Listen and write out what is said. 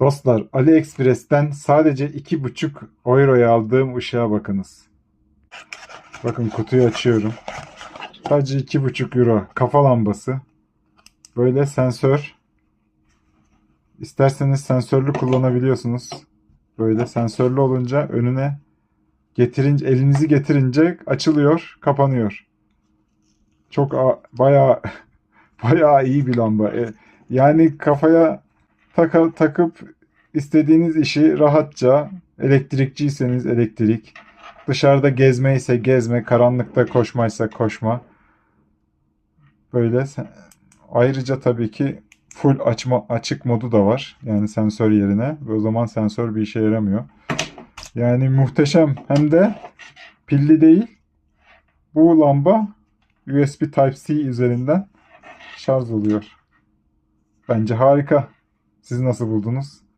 Dostlar AliExpress'ten sadece 2,5 euroya aldığım ışığa bakınız. Bakın kutuyu açıyorum. Sadece 2,5 euro kafa lambası. Böyle sensör. İsterseniz sensörlü kullanabiliyorsunuz. Böyle sensörlü olunca önüne getirince elinizi getirince açılıyor, kapanıyor. Çok bayağı bayağı iyi bir lamba. E, yani kafaya taka, takıp istediğiniz işi rahatça elektrikçiyseniz elektrik, dışarıda gezmeyse gezme, karanlıkta koşmaysa koşma. Böyle ayrıca tabii ki full açma açık modu da var. Yani sensör yerine. O zaman sensör bir işe yaramıyor. Yani muhteşem. Hem de pilli değil. Bu lamba USB Type-C üzerinden şarj oluyor. Bence harika. Siz nasıl buldunuz?